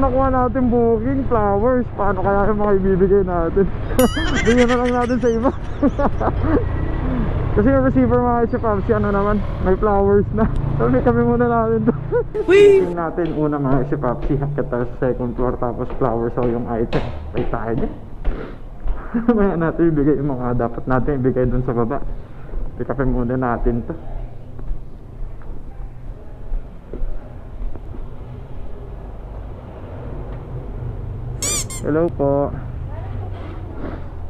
nakuha natin booking, flowers. Paano kaya yung mga ibibigay natin? Bigyan na lang natin sa iba. Kasi yung receiver mga si Papsi, ano naman, may flowers na. Sabi kami muna natin to. Tingnan natin una mga si Papsi, hanggat tayo sa second floor, tapos flowers o yung item. May tayo dyan. Maya natin ibigay yung mga dapat natin ibigay dun sa baba. Pick upin muna natin to. Hello po.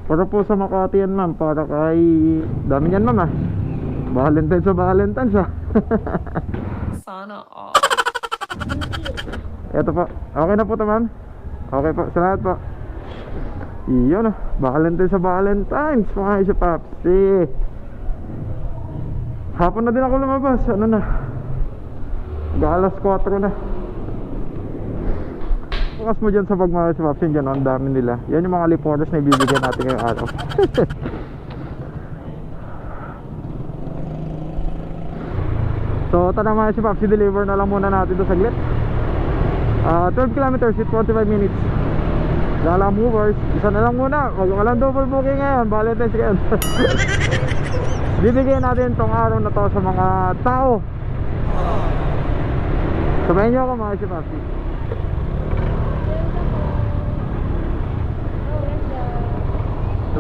Para po sa Makati yan ma'am, para kay... Dami yan ma'am ah. Valentine sa Valentine siya. Sana all. Ito po. Okay na po to ma'am. Okay po. Salamat po. Iyon ah. Valentine sa Valentine's. Mga isa papsi. Hapon na din ako lumabas. Ano na. Galas 4 na. Bukas mo dyan sa pag mga sa papsi dyan. oh, Ang dami nila. Yan yung mga liporters na ibibigyan natin ngayong araw. so, na mga si Papsi. Deliver na lang muna natin ito saglit. Ah, 12 kilometers with 45 minutes. Lala movers, isa na lang muna. Wag walang double booking ngayon, Valentine's ngayon. Bibigyan natin tong araw na to sa mga tao. Sabayin niyo ako mga si Papi.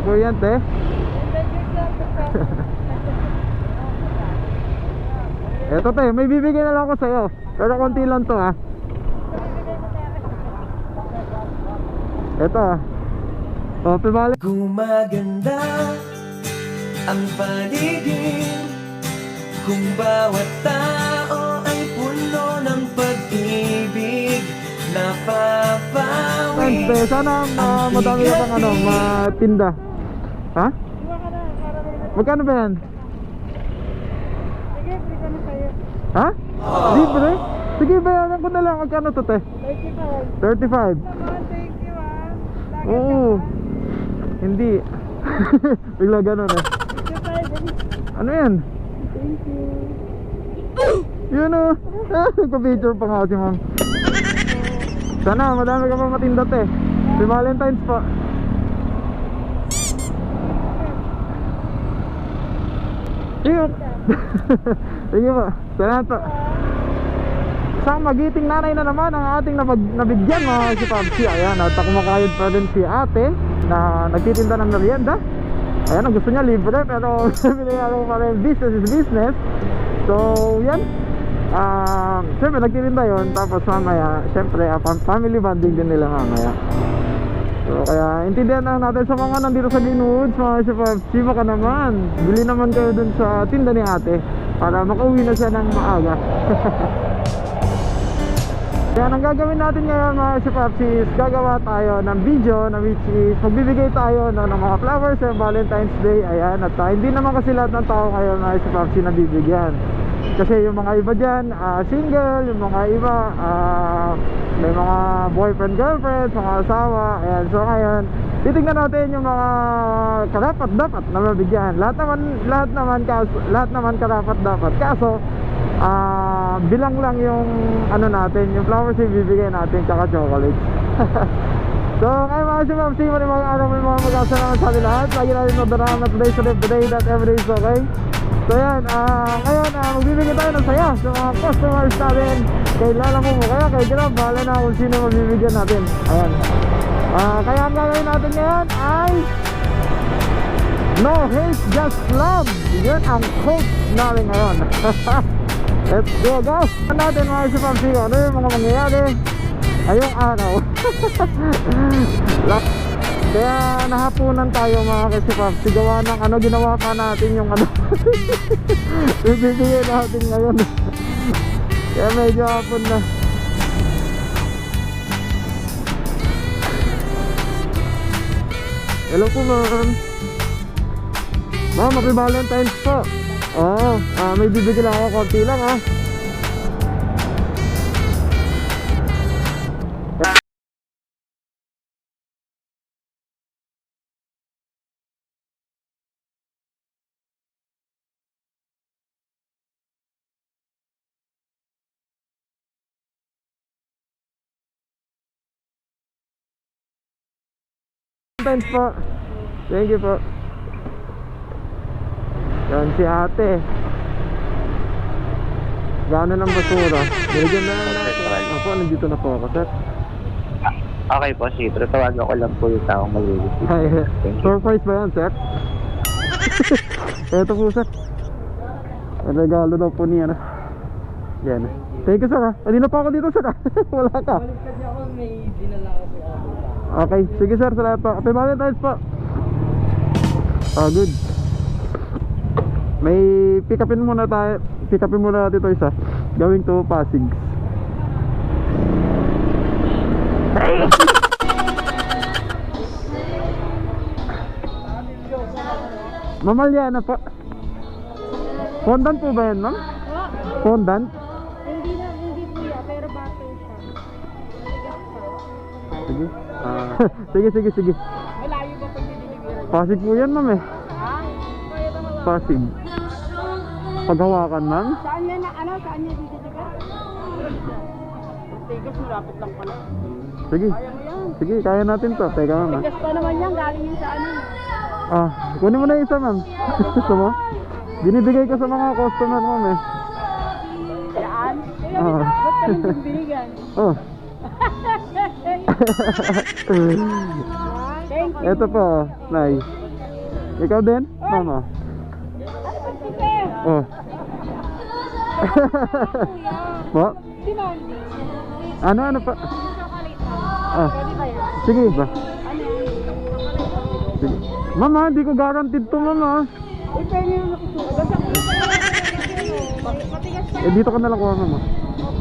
Ito po yan, te. Ito te, may bibigyan na lang ako sa'yo. Pero konti lang to ah. Ito ah. Oh, pibalik. Gumaganda ang paligid Kung bawat tao ay puno ng pag-ibig Napapawi. Sana uh, madami ka pang ano, matinda. Ha? Magkano ba yan? Sige, free ka na sa'yo. Ha? Libre? Sige, bayaran ko na lang. Magkano to, te? 35. 35. Naman, thank you ah. Lagi Oo. Hindi. Bigla ganun eh. Ano yan? Thank you. Yun o. Nagpa-picture pa nga si ma'am. Sana, madami ka pa matinda, te. Si Valentine's pa. Sige. Sige po. Salamat po. Isang magiting nanay na naman ang ating nabag, nabigyan mga si Pabsi. Ayan, at kumakayod pa rin si ate na nagtitinda ng merienda. Ayan, gusto niya libre pero binigyan ko pa rin business is business. So, yan. Um, Siyempre, nagtitinda yun. Tapos mamaya, siyempre, uh, family bonding din nila mamaya. So, kaya intindihan na natin sa mga nandito sa Greenwoods, mga Pabsi, baka naman. Bili naman kayo dun sa tinda ni ate para makauwi na siya ng maaga. Kaya ang gagawin natin ngayon mga is gagawa tayo ng video na which is magbibigay tayo no, ng mga flowers sa Valentine's Day. Ayan, at ah, hindi naman kasi lahat ng tao ngayon mga si Paps na bibigyan. Kasi yung mga iba dyan, ah, single, yung mga iba, ah, may mga boyfriend, girlfriend, mga asawa. Ayan, so ngayon, titignan natin yung mga karapat dapat na mabigyan. Lahat naman, lahat naman, kaso, lahat naman karapat dapat. Kaso, ah bilang lang yung ano natin, yung flowers yung bibigay natin tsaka chocolates. so, ngayon mga si Ma'am Simon, yung mga araw mga mag-asa naman sa atin lahat. Lagi natin magdaraan na today sa the day that every day is okay. So yan, ah ngayon ah magbibigay tayo ng saya sa mga customers natin. Kay Lala mo mo, kaya kay Grab, bahala na kung sino mabibigyan natin. Ayan. Ah kaya ang gagawin natin ngayon ay No hate, just love. Yun ang quote namin ngayon. Let's go, guys. Ano natin mga si Pamsi ano yung mga mangyayari ngayong araw. La- Kaya nahapunan tayo mga kasi Pamsi. Gawa ng ano, ginawa pa natin yung ano. Bibigyan natin ngayon. Kaya medyo hapon na. Hello po ma'am. Ma'am, happy Valentine's po. Oo, ah, may bibigyan lang ako konti lang ah. Thanks po. Thank you po. Yan si ate. Gano'n ng basura. Bigyan na lang natin. Ako, nandito na po ako, sir. Okay po, sige. Pero tawagan ko lang po yung taong mag-receive. Hi. Surprise ba yan, sir? Ito po, sir. Regalo daw po niya. Yan. Thank you, sir. Kanina pa ako dito, sir. Wala ka. Okay. Sige, sir. Salamat po. Happy Valentine's po. Ah, good. May pick upin muna tayo. Pick upin muna natin ito isa. Going to Pasig. Mamalyana po. Fondant po ba yan, ma'am? Oh, Fondant? sige, sige, sige. Malayo ba pag dinilivery? Pasig po yan, ma'am eh. Mga... Pasig. Paghawakan, ma'am. Saan yan na, ano, saan yan didiliver? Tigas, malapit lang pala. Sige. Kaya mo yan. Sige, kaya natin to. Teka, ma'am. ah. Tigas pa naman yan, galing yan sa ano. Ah, kunin mo na isa, ma'am. Gusto mo? Binibigay ko sa mga customer, ma'am eh. Yan. Kaya Ah. ba't ka rin yung binigan? Oh, Eto po, Nay. Ikaw din, mama. Oh. po? Ano, ano pa? Ah, sige ba? Sige. Mama, hindi ko guaranteed to, mama. Ito Eh, dito ka na lang kuha, mama.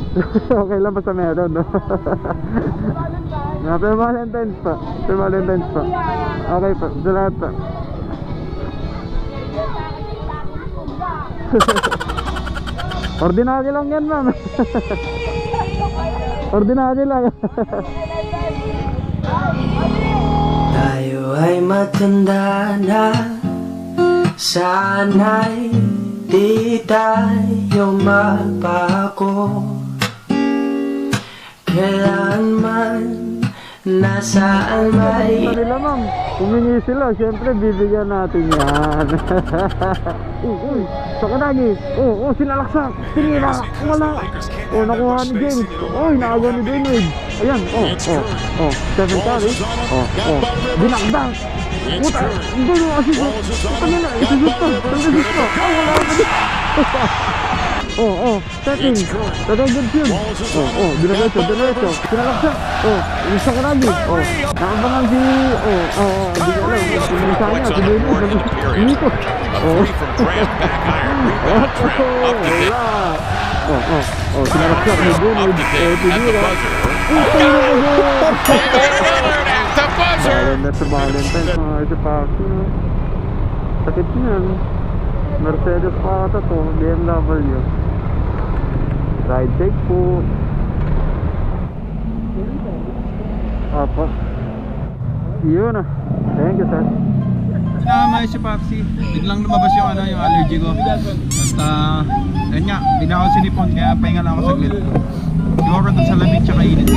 okay lang basta meron, no? Happy Valentine's pa. Happy Valentine's pa. Okay pa. Salamat pa. Ordinary lang yan, ma'am. Ordinary lang. Tayo ay matanda na Sana'y di tayo magbago Kailanman nasaan may Sa nila, ma'am. Humingi sila, siyempre bibigyan natin yan. uy, uy, sa kanagi. Oh, oh, sinalaksak. Sinira. Wala. Oh, nakuha ni James. Oh, inaagaw ni David. Ayan, oh, oh, oh. Stephen Curry. Oh, oh. Dinakdak. Puta, hindi mo kasi. Puta na, isusut pa. Isusut pa. Oh, wala din. Oh, oh, setting. Tatagod yun. Oh, oh, diretso, diretso. Sinalaksak. Oh, yung sa kanagi. Oh, nakabangan si, oh, oh, oh, hindi ko alam. Yung isa niya, si David. Umikot. Oh. Oh, oh, wala. Oh, oh, oh, sinalaksak ni David. Eh, tinira. Uy, tayo na ko Valentine sa Valentine, mga isa pa ako. Sakit niyan. Mercedes pa ata to, BMW. Ride check po. Apo. Yun ah. Thank you sir. Sinama si Papsi. Biglang lumabas yung ano, yung allergy ko. At uh, ayun nga, hindi na ako sinipon kaya pahinga lang ako saglit. Siguro doon sa lamig tsaka init.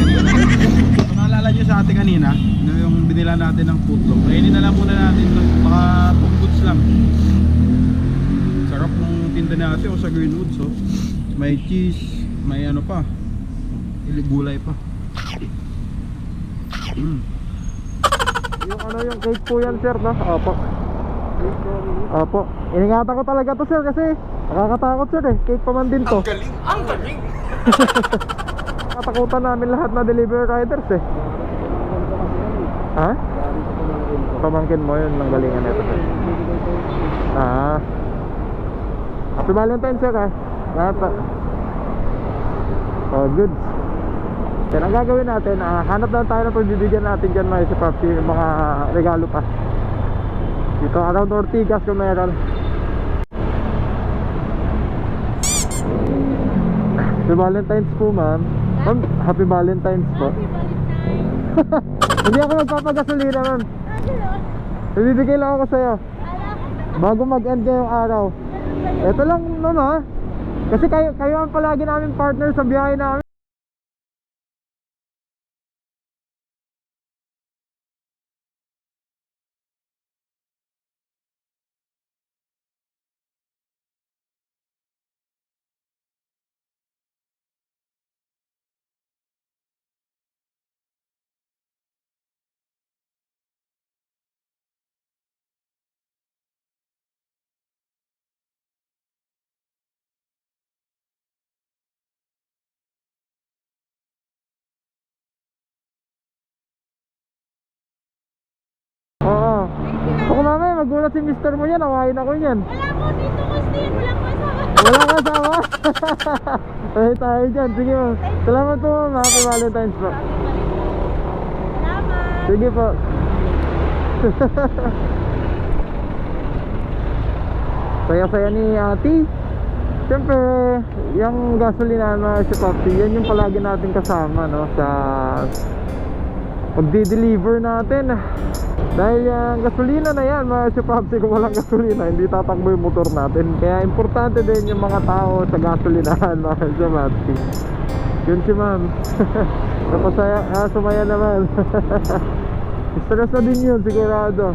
Kung naalala nyo sa ate kanina, yung binila natin ng putlog. Kainin na lang muna natin to. Baka goods lang. Sarap ng tinda natin o sa Greenwoods. Oh. May cheese, may ano pa. Ili- Gulay pa. Mm. Yung ano yung cake po yan sir no? Opo. Opo. Iningatan ko talaga to sir kasi nakakatakot sir eh. Cake pa man din to. Ang galing! Ang galing! Katakutan namin lahat na delivery riders eh. Ha? Pamangkin mo yun ng galingan nito sir. Ah. Happy Valentine's sir ha. Lahat pa. Oh, goods. Yan ang gagawin natin, ah, hanap lang tayo ng pagbibigyan natin dyan mga si Papsi, yung mga regalo pa. Dito around Ortigas kung meron. Happy Valentine's po ma'am. Ma'am, Happy Valentine's po. Hindi ako magpapagasolina ma'am. Bibigay lang ako sa'yo. Bago mag-end ngayong araw. Ito lang ma'am ha. Kasi kayo, kayo ang palagi namin partner sa biyahe namin. Nagulat si mister mo yan, awayin ako yan. Wala po dito kasi wala po asawa. Wala ka asawa? Tayo tayo dyan. Sige ma'am. Salamat po ma'am. Happy Valentine's po. Salamat. Sige po. Saya-saya ni ate. Siyempre, yung gasolina na si Popsi, yan yung palagi natin kasama, no? Sa pagdi-deliver natin. Dahil yung gasolina na yan, mga si Popsi, kung walang gasolina, hindi tatakbo yung motor natin. Kaya importante din yung mga tao sa gasolinahan, mga si Popsi. Yun si ma'am. Napasaya, ah, sumaya naman. Stress na din yun, sigurado.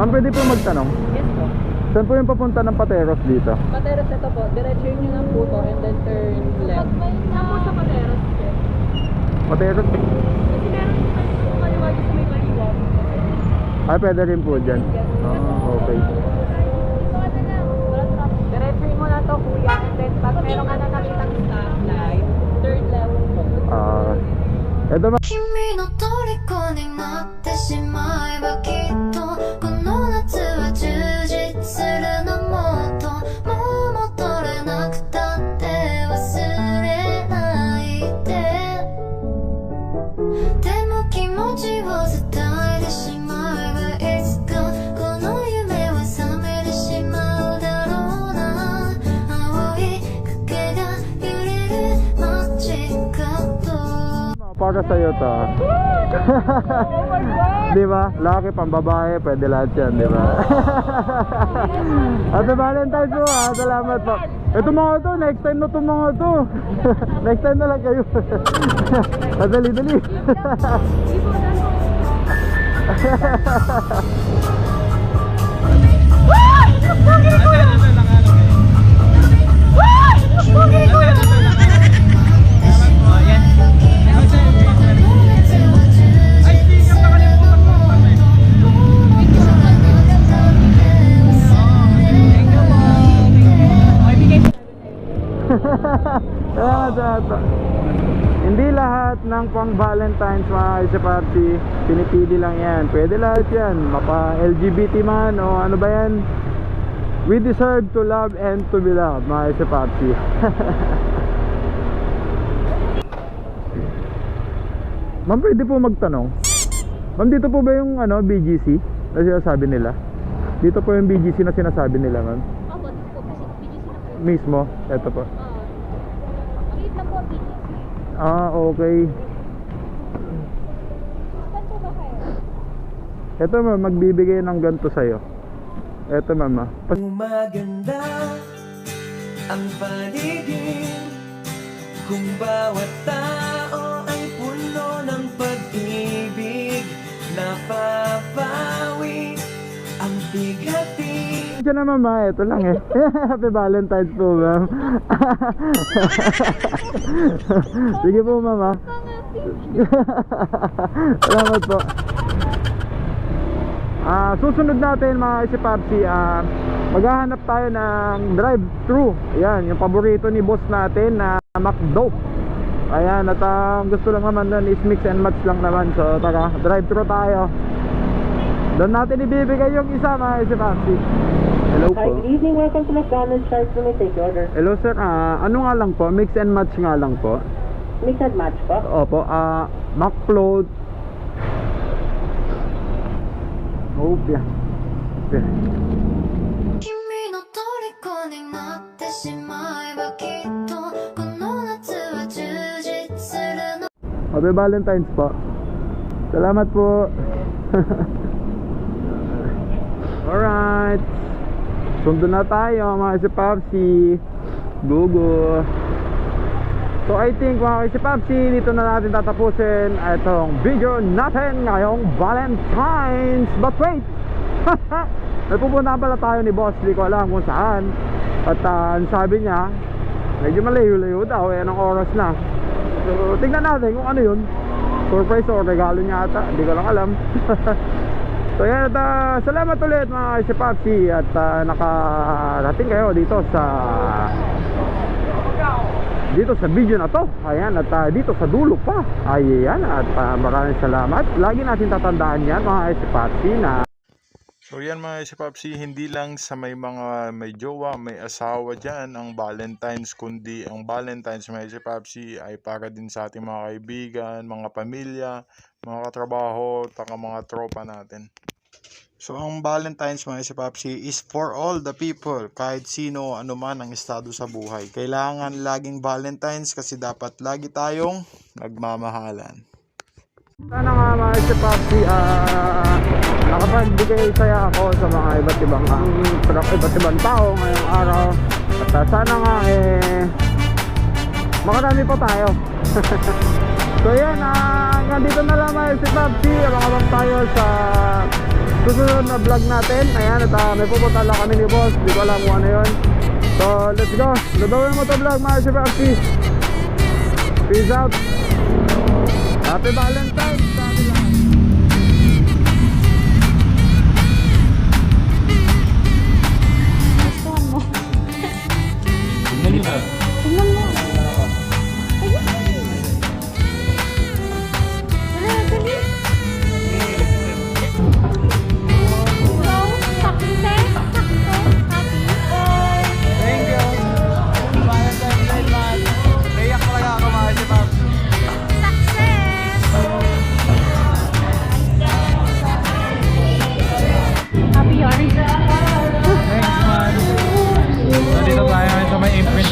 Ma'am, pwede po magtanong? Yes po. Saan po yung papunta ng Pateros dito? Pateros ito po. Diretso nyo ng puto and then turn left. Saan po sa Pateros? Pateros? Kasi meron po kayo sa kaliwa dito sa may baliwag. Ay, pwede rin po dyan. Oh, okay. Diretso mo na to kuya and then pag meron ka na nakitang stoplight, turn left po. Ah, eto ma- 君の虜になってしまえばきっとこの夏は充実するの para sa'yo to. di ba? Laki pang babae, pwede lahat yan, di ba? Happy Valentine's po ha, salamat po. Ito mga to, next time na to mga to. next time na lang kayo. Madali, dali. Salamat, salamat po. Hindi lahat ng pang Valentine's mga party pinipili lang yan. Pwede lahat yan. Mapa LGBT man o ano ba yan. We deserve to love and to be loved mga party. Ma'am, pwede po magtanong. Ma'am, dito po ba yung ano, BGC na sinasabi nila? Dito po yung BGC na sinasabi nila, ma'am. Opo, dito po kasi BGC na po. Mismo, eto po. Ah, okay. Saan po? Eto ma'am, magbibigay ng ganito sa'yo. Eto ma'am ah. Umaganda ang paligid Kung bawat tao ay puno ng pag-ibig Napapawi ang bigati Diyan na ma'am ah, eto lang eh. Happy Valentine's po ma'am. Sige po ma'am ah. Salamat po. Ah, susunod natin mga isipapsi, ah, maghahanap tayo ng drive-thru. Ayan, yung paborito ni boss natin na McDo. Ayan, at ang gusto lang naman nun is mix and match lang naman. So, tara, drive-thru tayo. Doon natin ibibigay yung isa mga isipapsi. Hello po. Hi, good evening. Welcome to McDonald's. Charles, let me take your order. Hello sir, ah, ano nga lang po? Mix and match nga lang po. Mix and match po. Opo, ah, McFloat. Oh, yeah. yeah. 君の虜になってしまえばきっとこの夏は充実するの Happy Valentine's po. Salamat po. Alright. Sundo na tayo mga si Papsi. Gugu. So I think mga si Papsi, dito na natin tatapusin itong video natin ngayong Valentine's. But wait! May pupunta pala tayo ni boss, di ko alam kung saan. At ang sabi niya, medyo malayo-layo daw, eh, anong oras na. So, tignan natin kung ano yun. Surprise o regalo niya ata. Hindi ko lang alam. so yan. At ah, salamat ulit mga si Papsi at ah, nakarating kayo dito sa dito sa video na to. Ayan at ah, dito sa dulo pa. Ayan at ah, maraming salamat. Lagi natin tatandaan yan mga SPAPSI na So yan mga Papsi, hindi lang sa may mga may jowa, may asawa dyan ang Valentine's, kundi ang Valentine's mga Papsi ay para din sa ating mga kaibigan, mga pamilya, mga katrabaho, taka mga tropa natin. So ang Valentine's mga Papsi is for all the people, kahit sino anuman ang estado sa buhay. Kailangan laging Valentine's kasi dapat lagi tayong nagmamahalan. Sana nga mga SPAPSI ah nakapagbigay saya ako sa mga iba't ibang uh, iba't ibang tao ngayong araw at ah, sana nga eh makarami pa tayo so yan ah hanggang dito na lang mga SPAPSI abangan tayo sa susunod na vlog natin. Ayan at ah, may pupunta lang kami ni boss. Di ko alam kung ano yun. So let's go. Dadawin mo to vlog mga SPAPSI peace out. Happy Valentine's. Sa ating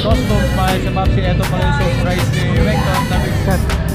tayo ngayon sa Papsi. Ito pala yung surprise ni Rector na.